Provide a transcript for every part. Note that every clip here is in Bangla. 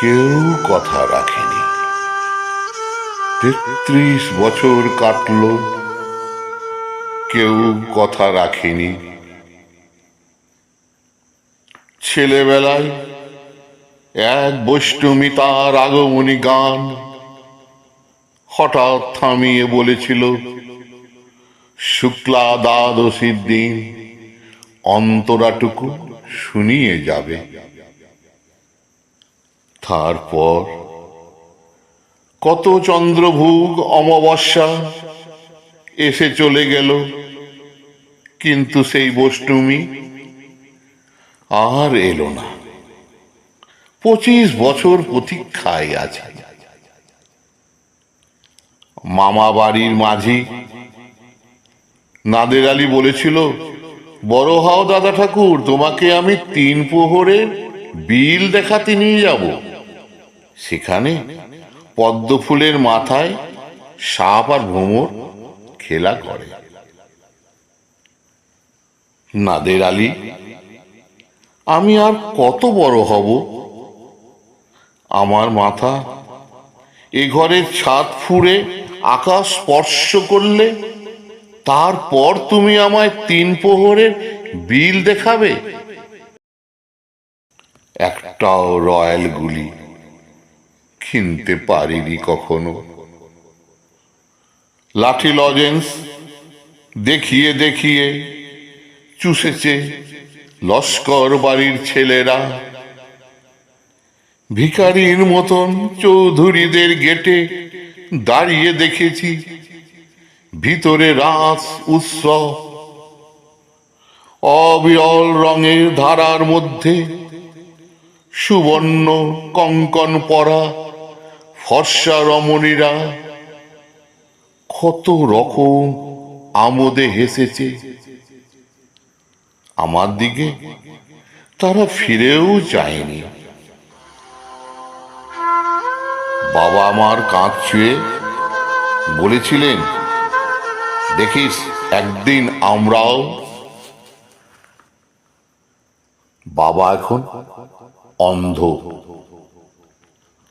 কেউ কথা রাখেনি। তেত্রিশ বছর কাটলো। কেউ কথা রাখেনি। ছেলেবেলায় এক বৈষ্ণবী তার আগমনী গান হঠাৎ থামিয়ে বলেছিল, শুক্লা দ্বাদশীর দিন অন্তরাটুকু শুনিয়ে যাবে। তারপর কত চন্দ্রভোগ অমাবস্যা এসে চলে গেল। কিন্তু সেই বষ্টমী আর এলো না। পঁচিশ বছর প্রতীক্ষায় আছে। মামা বাড়ির মাঝি নাদের আলী বলেছিল, বড় হও দাদা ঠাকুর, তোমাকে আমি তিন প্রহরের বিল দেখাতে নিয়ে যাব। সেখানে পদ্ম ফুলের মাথায় সাপ আর ভ্রমর খেলা করে। নাদের আলী, আমি আর কত বড় হব? আমার মাথা এ ঘরের ছাদ ফুঁড়ে আকাশ স্পর্শ করলে তারপর তুমি আমায় তিন প্রহরের বিল দেখাবে? একটাও রয়্যাল গুলি কিনতে পারিনি কখনো। লাঠি লজেন্স দেখিয়ে দেখিয়ে চুষেছে লস্কর বাড়ির ছেলেরা। ভিখারির মতন চৌধুরীদের গেটে দাঁড়িয়ে দেখেছি ভিতরে রাস উৎসব। অবিরল রঙের ধারার মধ্যে সুবর্ণ কঙ্কন পরা ফর্সা রমণীরা কত রকম আমোদে হেসেছে। আমার দিকে তারা ফিরেও যায়নি। বাবা আমার কাঁধ ছুঁয়ে বলেছিলেন, দেখিস, একদিন আমরাও বাবা এখন অন্ধ।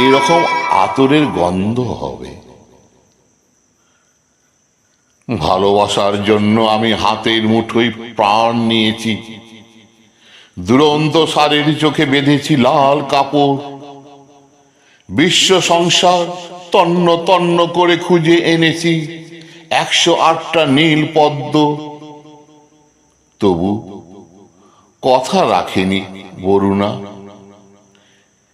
এরকম আতরের গন্ধ হবে। ভালোবাসার জন্য আমি হাতের মুঠোয় প্রাণ নিয়েছি। দুরন্ত সারের চোখে বেঁধেছি লাল কাপড়। বিশ্ব সংসার তন্ন তন্ন করে খুঁজে এনেছি। একশো আটটা নীল পদ্ম। তবু কথা রাখেনি বরুণা।